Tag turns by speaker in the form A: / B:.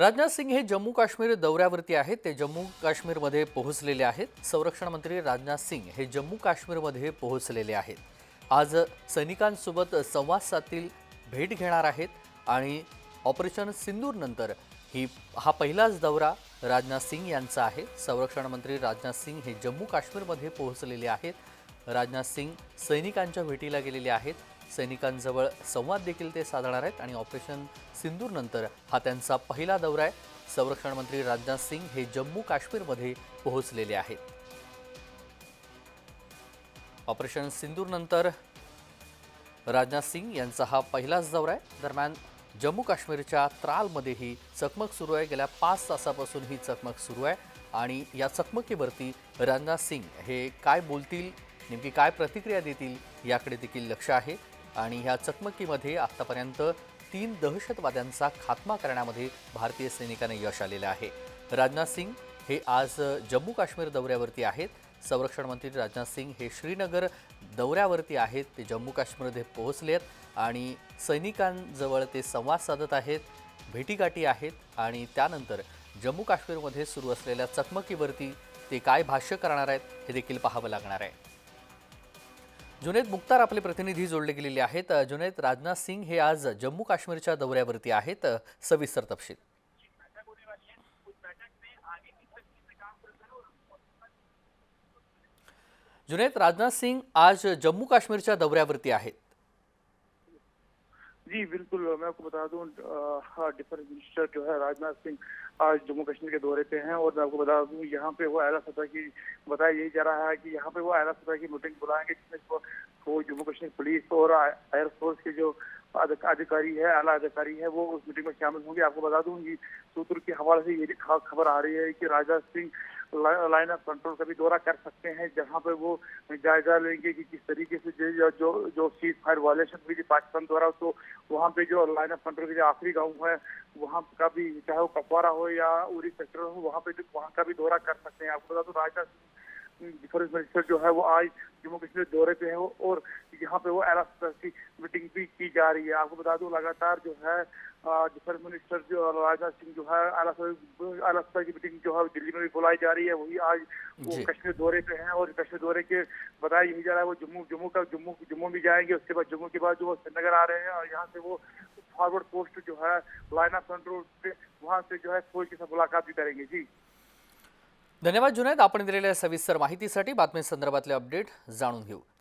A: राजनाथ सिंग हे जम्मू काश्मीर दौऱ्यावरती आहेत. ते जम्मू काश्मीरमध्ये पोहोचलेले आहेत. संरक्षण मंत्री राजनाथ सिंग हे जम्मू काश्मीरमध्ये पोहोचलेले आहेत. आज सैनिकांसोबत संवाद साधतील भेट घेणार आहेत आणि ऑपरेशन सिंदूरनंतर ही हा पहिलाच दौरा राजनाथ सिंग यांचा आहे. संरक्षण मंत्री राजनाथ सिंग हे जम्मू काश्मीरमध्ये पोहोचलेले आहेत. राजनाथ सिंग सैनिकांच्या भेटीला गेलेले आहेत. सैनिकांजवळ संवाद देखील ते साधणार आहेत आणि ऑपरेशन सिंदूरनंतर हा त्यांचा पहिला दौरा आहे. संरक्षण मंत्री राजनाथ सिंग हे जम्मू काश्मीरमध्ये पोहोचलेले आहेत. ऑपरेशन सिंदूरनंतर राजनाथ सिंग यांचा हा पहिलाच दौरा आहे. दरम्यान जम्मू काश्मीरच्या त्रालमध्येही चकमक सुरू आहे. गेल्या पाच तासापासून ही चकमक सुरू आहे आणि या चकमकीवरती राजनाथ सिंग हे काय बोलतील नेमकी काय प्रतिक्रिया देतील याकडे देखील लक्ष आहे. आणि ह्या चकमकीमध्ये आत्तापर्यंत तीन दहशतवाद्यांचा खात्मा करण्यामध्ये भारतीय सैनिकांना यश आलेलं आहे. राजनाथ सिंग हे आज जम्मू काश्मीर दौऱ्यावरती आहेत. संरक्षण मंत्री राजनाथ सिंग हे श्रीनगर दौऱ्यावरती आहेत. ते जम्मू काश्मीरमध्ये पोहोचले आहेत आणि सैनिकांजवळ ते संवाद साधत आहेत भेटीगाठी आहेत आणि त्यानंतर जम्मू काश्मीरमध्ये सुरू असलेल्या चकमकीवरती ते काय भाष्य करणार आहेत हे देखील पाहावं लागणार आहे. जुनेद मुक्तार आपले प्रतिनिधी जोडले गेलेले आहेत. जुनेद राजनाथ सिंग हे आज जम्मू काश्मीरच्या दौऱ्यावरती आहेत. सविस्तर तपशील. जुनेद राजनाथ सिंग आज जम्मू काश्मीरच्या दौऱ्यावरती आहेत.
B: जी बिल्कुल मैं आपको बता दूँ हाँ, डिफेंस मिनिस्टर जो है राजनाथ सिंह आज जम्मू कश्मीर के दौरे पे हैं और मैं आपको बता दूँ यहाँ पे वो अला सतह की बताया यही जा रहा है कि यहाँ पे वो अला सतह की मीटिंग बुलाएँगे जिसमें वो, जम्मू कश्मीर पुलिस और एयरफोर्स के जो अधिकारी है, आला अधिकारी है, वो उस मीटिंग में शामिल होंगे। आपको बता दूँ कि सूत्र के हवाले से ये भी खास खबर आ रही है कि Rajnath Singh line of control का भी दौरा कर सकते हैं, जहाँ पे वो जायजा लेंगे कि किस तरीके से जो जो जो सीज फायर वायलेशन हुई थी पाकिस्तान द्वारा तो वहाँ पे जो लाइन ऑफ़ कंट्रोल के जो आखिरी गाँव है, वहाँ का भी, चाहे वो कपवारा हो या उरी सेक्टर हो, वहाँ पे वहाँ का भी दौरा कर सकते हैं। आपको बता दो राजनाथ सिंह डिफेंस मिनिस्टर जो है वो आज जम्मू कश्मीर दौरे पे है वो और यहाँ पे वो एला की मीटिंग भी की जा रही है। आपको बता दूँ लगातार जो है डिफेंस मिनिस्टर जो राजनाथ सिंह जो है एला की मीटिंग जो है दिल्ली में भी बुलाई जा रही है। वही आज वो कश्मीर दौरे पे हैं और कश्मीर दौरे के बताया यही जा रहा है वो जम्मू जम्मू का जम्मू जम्मू भी जाएँगे उसके बाद जम्मू के बाद जो वो श्रीनगर आ रहे हैं और यहाँ से वो फॉरवर्ड पोस्ट जो है लाइन ऑफ़ कंट्रोल वहाँ से जो है फौज के साथ मुलाकात भी करेंगे। जी।
A: धन्यवाद जुनैद. आपण दिलेल्या सविस्तर माहितीसाठी बातमी संदर्भातले अपडेट जाणून घेऊ.